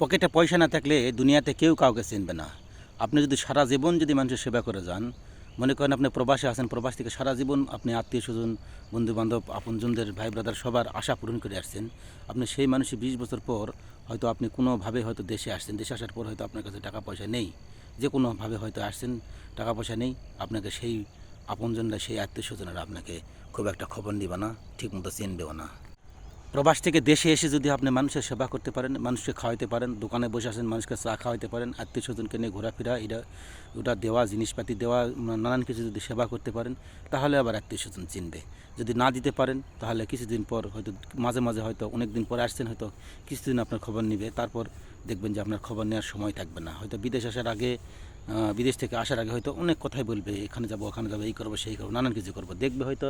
পকেটে পয়সা না থাকলে দুনিয়াতে কেউ কাউকে চিনবে না। আপনি যদি সারা জীবন যদি মানুষের সেবা করে যান, মনে করেন আপনি প্রবাসে আছেন, প্রবাস থেকে সারা জীবন আপনি আত্মীয় স্বজন বন্ধু বান্ধব আপনজনদের, ভাই ব্রাদার সবার আশা পূরণ করে আসছেন, আপনি সেই মানুষই বিশ বছর পর হয়তো আপনি কোনোভাবে হয়তো দেশে আসছেন, দেশে আসার পর হয়তো আপনার কাছে টাকা পয়সা নেই। যে কোনোভাবে হয়তো আসছেন, টাকা পয়সা নেই, আপনাকে সেই আপনজনরা, সেই আত্মীয় স্বজনেরা আপনাকে খুব একটা খবর নিবে না, ঠিকমতো চিনবেও না। প্রবাস থেকে দেশে এসে যদি আপনি মানুষের সেবা করতে পারেন, মানুষকে খাওয়াইতে পারেন, দোকানে বসে আসেন মানুষকে চা খাওয়াইতে পারেন, আত্মীয় স্বজনকে নিয়ে ঘোরাফেরা, এটা, ওটা দেওয়া, জিনিসপাতি দেওয়া নানান কিছু যদি সেবা করতে পারেন, তাহলে আবার আত্মীয় স্বজন চিনবে। যদি না দিতে পারেন, তাহলে কিছুদিন পর হয়তো, মাঝে মাঝে হয়তো অনেক দিন পরে আসছেন হয়তো, কিছুদিন আপনার খবর নিবে, তারপর দেখবেন যে আপনার খবর নেওয়ার সময় থাকবে না। হয়তো বিদেশ আসার আগে বিদেশ থেকে আসার আগে হয়তো অনেক কথাই বলবে, এখানে যাব, ওখানে যাব, এই করব, সেই করব, নানান কিছু করব। দেখবে হয়তো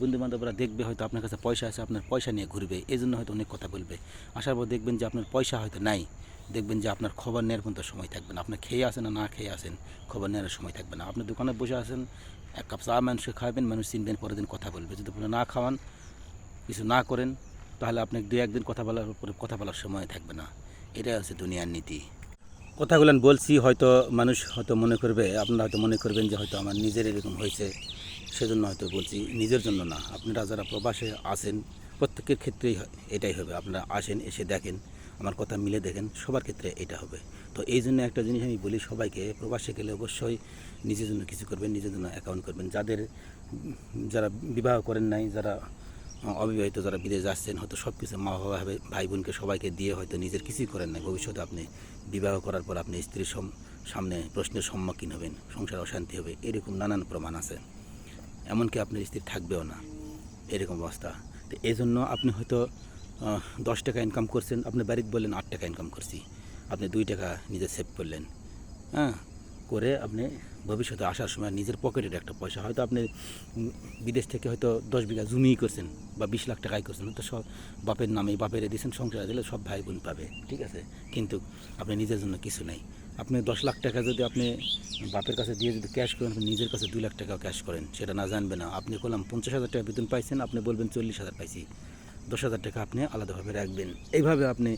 বন্ধু বান্ধবরা দেখবে হয়তো আপনার কাছে পয়সা আছে, আপনার পয়সা নিয়ে ঘুরবে এই জন্য হয়তো অনেক কথা বলবে। আসার পর দেখবেন যে আপনার পয়সা হয়তো নাই। দেখবেন যে আপনার খবর নেওয়ার পর্যন্ত সময় থাকবে না। আপনি খেয়ে আসেন না না খেয়ে আসেন, খবর নেওয়ার সময় থাকবে না। আপনি দোকানে বসে আছেন এক কাপ চা মানুষকে খাওয়াবেন মানুষ চিনবেন, পরের দিন কথা বলবে। যদি আপনি না খাওয়ান, কিছু না করেন, তাহলে আপনি দু একদিন কথা বলার পরে কথা বলার সময় থাকবে না। এটাই হচ্ছে দুনিয়ার নীতি। কথাগুলো বলছি, হয়তো মানুষ হয়তো মনে করবে, আপনারা হয়তো মনে করবেন যে হয়তো আমার নিজের এরকম হয়েছে, সেজন্য হয়তো বলছি নিজের জন্য না। আপনারা যারা প্রবাসে আসেন প্রত্যেকের ক্ষেত্রেই এটাই হবে। আপনারা আসেন, এসে দেখেন, আমার কথা মিলে দেখেন, সবার ক্ষেত্রে এটা হবে। তো এই জন্য একটা জিনিস আমি বলি সবাইকে, প্রবাসে গেলে অবশ্যই নিজের জন্য কিছু করবেন, নিজের জন্য অ্যাকাউন্ট করবেন। যাদের, যারা বিবাহ করেন নাই, যারা অবিবাহিত যারা বিদেশ যাচ্ছেন, হয়তো সব কিছু মা বাবা ভাই বোনকে সবাইকে দিয়ে হয়তো নিজের কিছুই করেন না। ভবিষ্যতে আপনি বিবাহ করার পর আপনি স্ত্রীর সামনে প্রশ্নের সম্মুখীন হবেন, সংসার অশান্তি হবে, এরকম নানান প্রমাণ আছে। এমনকি আপনার স্ত্রী থাকবেও না, এরকম অবস্থা। তো এই জন্য আপনি হয়তো দশ টাকা ইনকাম করছেন, আপনি বাড়িতে বললেন, আট টাকা ইনকাম করছি। আপনি দুই টাকা নিজে সেভ করলেন। হ্যাঁ করে আপনি ভবিষ্যতে আসার সময় নিজের পকেটের একটা পয়সা। হয়তো আপনি বিদেশ থেকে হয়তো দশ বিঘা জমি করছেন বা বিশ লাখ টাকাই করছেন তো সব বাপের নামে বাপের দিয়েছেন, সংসারে দিলে সব ভাই বোন পাবে, ঠিক আছে? কিন্তু আপনি নিজের জন্য কিছু নেই। আপনি দশ লাখ টাকা যদি আপনি বাপের কাছে দিয়ে যদি ক্যাশ করেন নিজের কাছে দুই লাখ টাকা ক্যাশ করেন, সেটা না জানবে না। আপনি করলাম পঞ্চাশ হাজার টাকা বেতন পাইছেন, আপনি বলবেন চল্লিশ হাজার পাইছি। দশ হাজার টাকা আপনি আলাদাভাবে রাখবেন। এইভাবে আপনি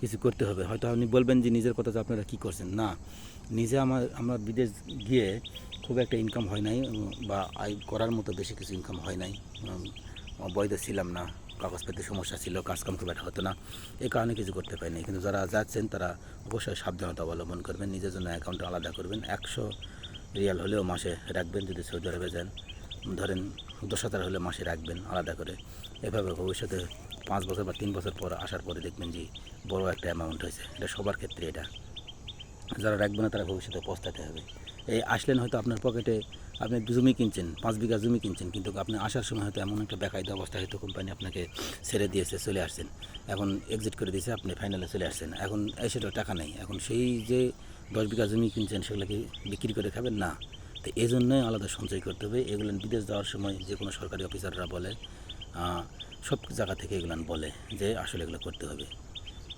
কিছু করতে হবে। হয়তো আপনি বলবেন যে নিজের কথা আপনারা কী করছেন। না, নিজে আমার, আমরা বিদেশ গিয়ে খুব একটা ইনকাম হয় নাই, বা আয় করার মতো বেশি কিছু ইনকাম হয় নাই। বৈধ ছিলাম না কাগজপত্রের সমস্যা ছিল কাজকাম খুব একটা হতো না। এই কারণে কিছু করতে পারিনি কিন্তু যারা যাচ্ছেন, তারা অবশ্যই সাবধানতা অবলম্বন করবেন, নিজের জন্য অ্যাকাউন্ট আলাদা করবেন। একশো রিয়াল হলেও মাসে রাখবেন, যদি সৌদি আরবে যান। ধরেন দশ হাজার হলে মাসে রাখবেন আলাদা করে। এভাবে ভবিষ্যতে পাঁচ বছর বা তিন বছর পর আসার পরে দেখবেন যে বড় একটা অ্যামাউন্ট হয়েছে। এটা সবার ক্ষেত্রে এটা। যারা রাখবে না তারা ভবিষ্যতে পস্তাতে হবে। এই আসলেন হয়তো আপনার পকেটে আপনি জমি কিনছেন, পাঁচ বিঘা জমি কিনছেন, কিন্তু আপনি আসার সময় হয়তো এমন একটা বেকায়দা অবস্থা হয়তো কোম্পানি আপনাকে ছেড়ে দিয়েছে, চলে আসছেন। এখন এক্সিট করে দিয়েছে, আপনি ফাইনালে চলে আসছেন। এখন এসেটাও টাকা নেই। এখন সেই যে দশ বিঘা জমি কিনছেন সেগুলোকে বিক্রি করে খাবেন? না। তো এই জন্যই আলাদা সঞ্চয় করতে হবে। এগুলো বিদেশ যাওয়ার সময় যে কোনো সরকারি অফিসাররা বলে সব জায়গা থেকে এগুলো বলে যে আসলে এগুলো করতে হবে।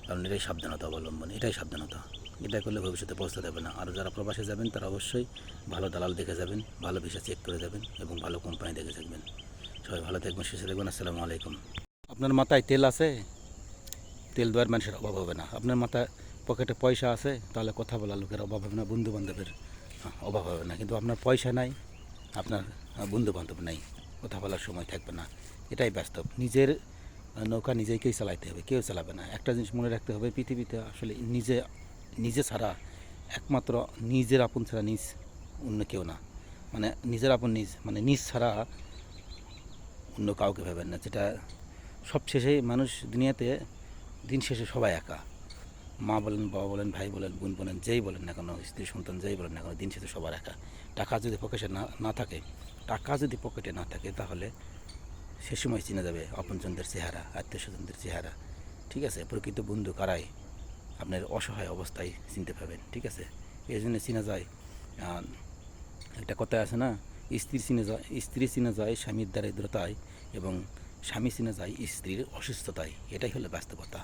কারণ এটাই সাবধানতা অবলম্বন, এটাই সাবধানতা। এটা করলে ভবিষ্যতে পৌঁছতে দেবে না। আর যারা প্রবাসে যাবেন, তারা অবশ্যই ভালো দালাল দেখে যাবেন, ভালো ভিসা চেক করে যাবেন এবং ভালো কোম্পানি দেখে থাকবেন। সবাই ভালো থাকবেন শেষে দেখবেন আসসালামু আলাইকুম। আপনার মাথায় তেল আছে? তেল দেওয়ার মানুষের অভাব হবে না। আপনার মাথায় পকেটে পয়সা আছে, তাহলে কথা বলার লোকের অভাব হবে না বন্ধু বান্ধবের অভাব হবে না। কিন্তু আপনার পয়সা নাই, আপনার বন্ধু বান্ধব নাই। কথা বলার সময় থাকবে না। এটাই বাস্তব। নিজের নৌকা নিজেকেই চালাইতে হবে, কেউ চালাবে না। একটা জিনিস মনে রাখতে হবে, পৃথিবীতে আসলে নিজে নিজে ছাড়া একমাত্র নিজের আপন ছাড়া নিজ অন্য কেউ না। মানে নিজের আপন নিজ মানে নিজ ছাড়া অন্য কাউকে ভাবেন না। যেটা সব শেষে মানুষ দুনিয়াতে দিন শেষে সবাই একা। মা বলেন, বাবা বলেন, ভাই বলেন, বোন বলেন, যেই বলেন না কেন, স্ত্রী, সন্তান, যেই বলেন না কেন, দিন শেষে সবার একা। টাকা যদি পকেটে না না থাকে, টাকা যদি পকেটে না থাকে, তাহলে সে সময় চিনে যাবে অপনজনদের চেহারা আত্মীয় স্বজনদের চেহারা। ঠিক আছে? প্রকৃত বন্ধু কারাই আপনার অসহায় অবস্থায় চিনতে পাবেন। ঠিক আছে? এই জন্য চিনা যায় একটা কথা আছে না, স্ত্রী চিনে যায়, স্ত্রী চিনে যায় স্বামীর দারিদ্রতায় এবং স্বামী চিনে যায় স্ত্রীর অসুস্থতায়। এটাই হলো বাস্তবতা।